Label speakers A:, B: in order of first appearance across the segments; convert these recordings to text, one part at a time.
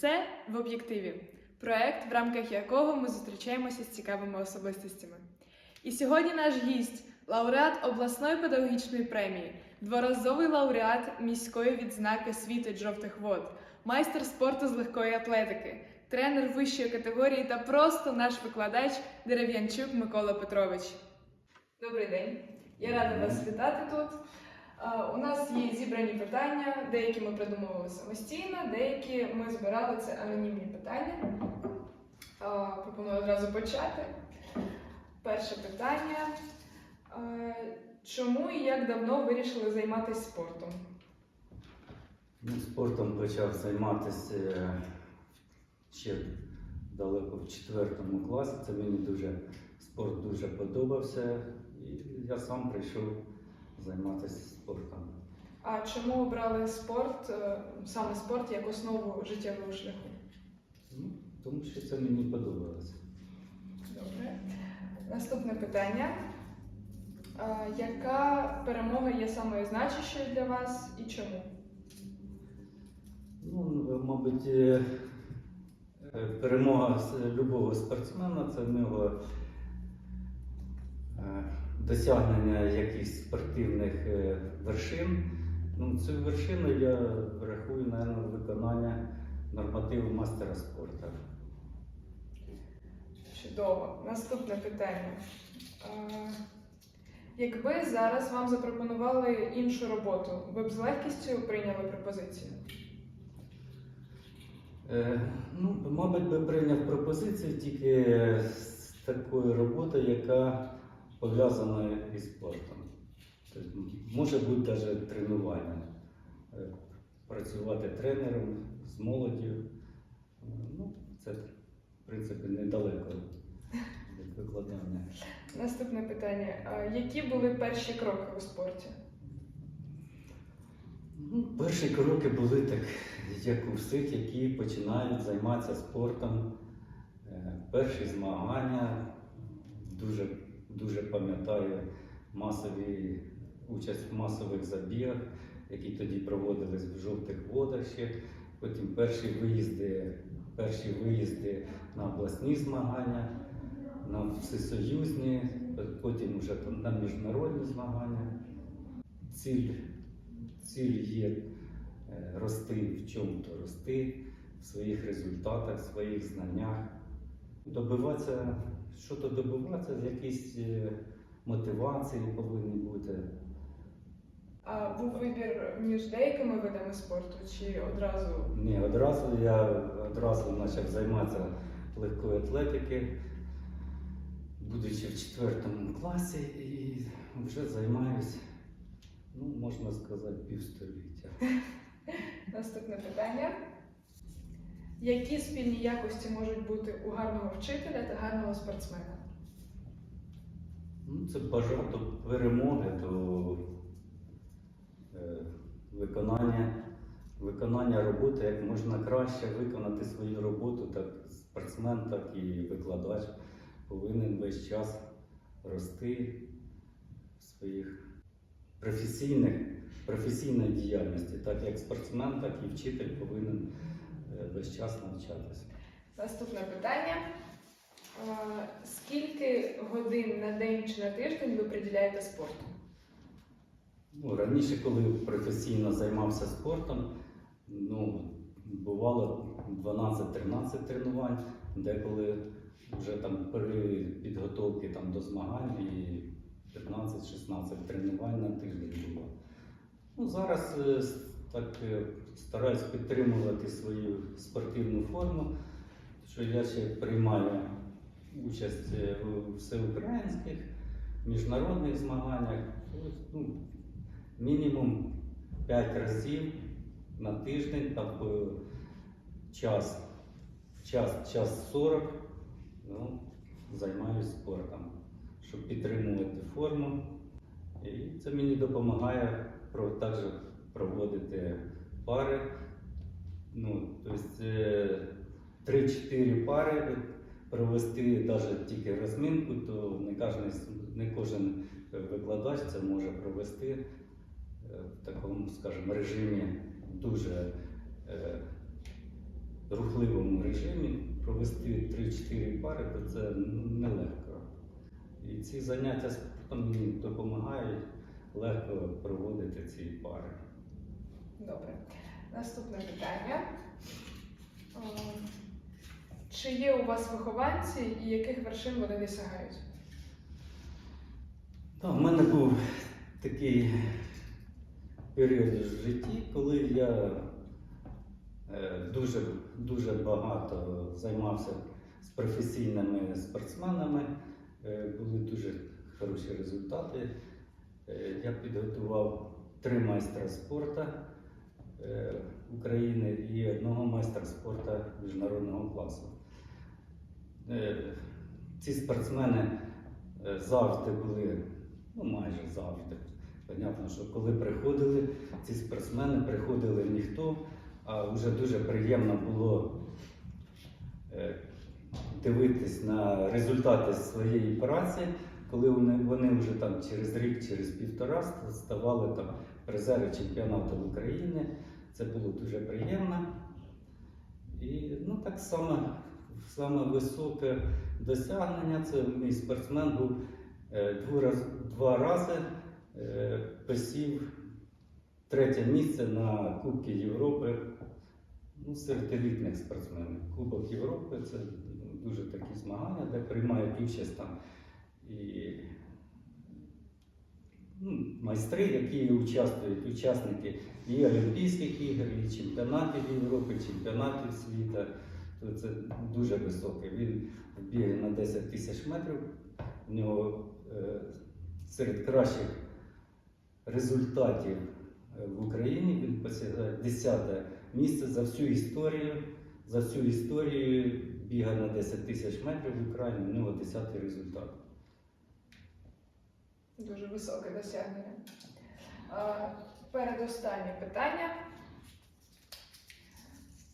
A: Це в об'єктиві проект, в рамках якого ми зустрічаємося з цікавими особистостями. І сьогодні наш гість, лауреат обласної педагогічної премії, дворазовий лауреат міської відзнаки світу жовтих вод, майстер спорту з легкої атлетики, тренер вищої категорії та просто наш викладач Дерев'янчук Микола Петрович. Добрий день! Я рада вас вітати тут. Е, У нас є зібрані питання, деякі ми придумували самостійно, деякі ми збирали це анонімні питання. Е, Пропоную одразу почати. Перше питання. Е, Чому і як давно вирішили займатися спортом?
B: Ну, Спортом почав займатися ще далеко в четвертому класі. Це мені дуже спорт дуже подобався. І я сам прийшов займатися спортом.
A: А чому обрали спорт, е, саме спорт як основу життєвого шляху?
B: Ну, тому що це мені подобалося.
A: Добре. Наступне питання. Е, Яка перемога є самою значущою для вас і чому?
B: Ну, мабуть, е, е, перемога любого спортсмена це в нього е, досягнення якихось спортивних е, вершин. Ну, цю вершину я рахую, мабуть, виконання нормативу мастера спорту.
A: Чудово. Наступне питання. Е, Якби зараз вам запропонували іншу роботу, ви б з легкістю прийняли пропозицію?
B: Е, Ну, мабуть, би прийняв пропозицію тільки з такою роботою, яка пов'язана із спортом. Тобто, може бути навіть тренування, Е, працювати тренером з молоддю. Е, Ну, це, в принципі, недалеко від викладання.
A: Наступне питання. Які були перші кроки у спорті?
B: Ну, перші кроки були так, як у всіх, які починають займатися спортом. Е, Перші змагання, дуже, дуже пам'ятаю масові, участь в масових забігах, які тоді проводились в жовтих водах ще. Потім перші виїзди, перші виїзди на обласні змагання, на всесоюзні, потім вже на міжнародні змагання. Ціль ціль є е, рости в чому-то рости, в своїх результатах, в своїх знаннях. Добиватися, що то добиватися, якісь е, мотивації повинні бути.
A: А був вибір між деякими видами спорту чи одразу?
B: Ні, одразу я одразу почав займатися легкою атлетики, будучи в четвертому класі, і вже займаюся, ну, можна сказати, півстоліття.
A: Наступне питання. Які спільні якості можуть бути у гарного вчителя та гарного спортсмена?
B: Ну, це бажати перемоги до е, виконання, виконання роботи як можна краще виконати свою роботу, так спортсмен, так і викладач повинен весь час рости в своїх професійних, професійній діяльності, так як спортсмен, так і вчитель повинен весь час навчатися.
A: Наступне питання. Скільки годин на день чи на тиждень ви приділяєте спорту?
B: Ну, раніше, коли професійно займався спортом, ну, бувало 12-13 тренувань, деколи вже там при підготовці там, до змагань і 15-16 тренувань на тиждень було. Ну, зараз е, так е, стараюсь підтримувати свою спортивну форму, що я ще приймаю участь е, у всеукраїнських міжнародних змаганнях. Ну, мінімум 5 разів на тиждень, там е, час, час, час 40 ну, займаюся спортом, щоб підтримувати форму. І це мені допомагає також проводити пари. Ну, тобто е, 3-4 пари провести навіть тільки розминку, то не кожен, не кожен викладач це може провести е, в такому, скажімо, режимі дуже е, рухливому режимі провести 3-4 пари, то це ну, нелегко. І ці заняття мені допомагають легко проводити ці пари.
A: Добре. Наступне питання. Чи є у вас вихованці і яких вершин вони досягають?
B: Та, в мене був такий період в житті, коли я е, дуже, дуже багато займався з професійними спортсменами, Е, були дуже хороші результати. Е, Я підготував три майстра спорту е, України і одного майстра спорту міжнародного класу. Е, Ці спортсмени е, завжди були, ну майже завжди. Понятно, що коли приходили, ці спортсмени приходили ніхто, а вже дуже приємно було е, дивитись на результати своєї праці, коли вони вже там через рік, через півтора ставали там призери чемпіонату України. Це було дуже приємно. І ну, так само саме високе досягнення це мій спортсмен був е, два, два рази е, посів третє місце на Кубки Європи ну, серед елітних спортсменів. Кубок Європи це ну, дуже такі змагання, де приймають участь там і майстри, які участвують, учасники і Олімпійських ігор, і чемпіонатів Європи, чемпіонатів світу. То це дуже високий. Він бігає на 10 тисяч метрів. У нього е, серед кращих результатів е, в Україні він посягає 10 місце за всю історію. За всю історію біга на 10 тисяч метрів в Україні, у нього 10 результат.
A: Дуже високе досягнення. Передостаннє питання.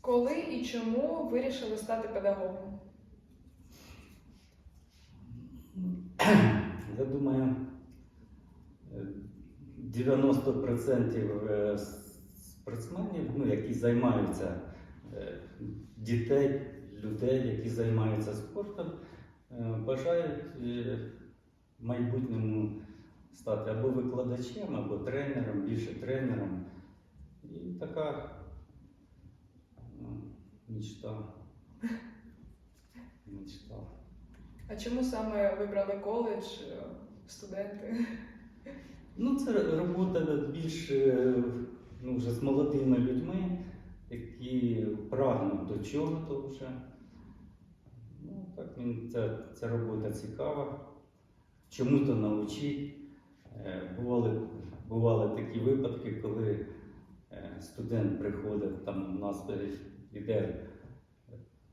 A: Коли і чому вирішили стати педагогом?
B: Я думаю, е, 90% е, спортсменів, ну, які займаються е, дітей, людей, які займаються спортом, е, бажають в майбутньому стати або викладачем, або тренером, більше тренером. І така ну, мечта. Мечта.
A: А чому саме вибрали коледж, е, студенти?
B: Ну, це робота більш е, ну, вже з молодими людьми, які прагнуть до чого-то вже. Ну, так, ця, ця робота цікава. Чому-то навчить. Е, Бували, бували такі випадки, коли е, студент приходить, там у нас йде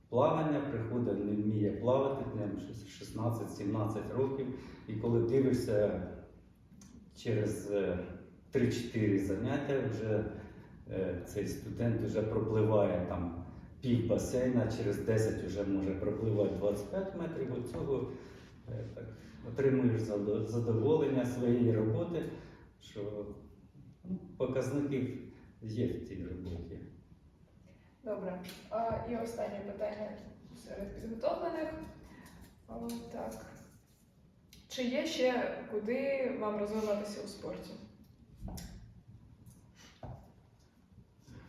B: плавання, приходить, не вміє плавати, там 16-17 років, і коли дивишся через е, 3-4 заняття вже е, цей студент вже пропливає там пів басейна, через 10 вже може пропливати 25 метрів. От цього е, так, отримуєш задоволення своєї роботи, що ну, показники є в цій роботі.
A: Добре. А, і останнє питання серед підготовлених. О, так. Чи є ще куди вам розвиватися у спорті?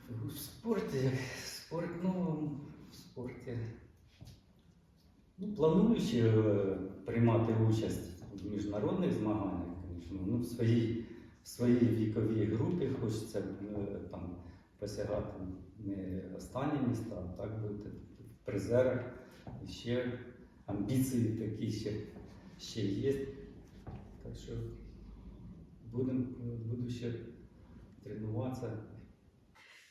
B: В спорті, спорт, ну, в спорті. Ну, планую ще е, приймати участь в міжнародних змаганнях, звісно. Ну, в своїй, в своїй віковій групі хочеться е, там посягати не останні міста, а так бути в призерах. І ще амбіції такі ще, ще є. Так що будем, буду ще тренуватися.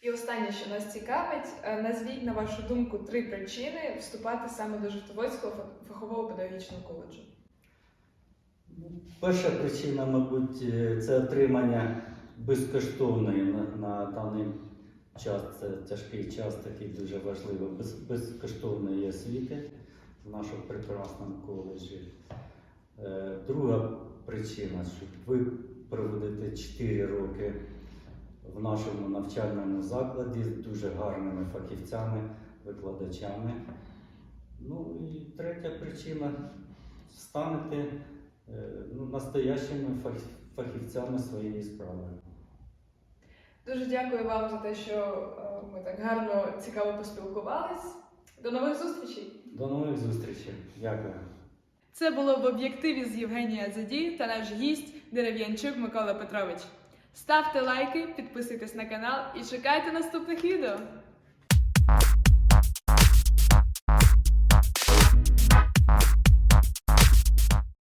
A: І останнє, що нас цікавить, е, назвіть, на вашу думку, три причини вступати саме до Житомирського фахового педагогічного коледжу.
B: Ну, Перша причина, мабуть, е, це отримання безкоштовної на, на даний час. Це тяжкий час, такий дуже важливий, без, безкоштовної освіти в нашому прекрасному коледжі. Е, Друга причина, що ви проводите 4 роки в нашому навчальному закладі з дуже гарними фахівцями, викладачами. Ну і третя причина станете е, ну, настоящими фахівцями своєї справи.
A: Дуже дякую вам за те, що е, ми так гарно цікаво поспілкувались. До нових зустрічей!
B: До нових зустрічей. Дякую.
A: Це було в об'єктиві з Євгенія Заді та наш гість Дерев'янчук Микола Петрович. Ставте лайки, підписуйтесь на канал і чекайте наступних відео.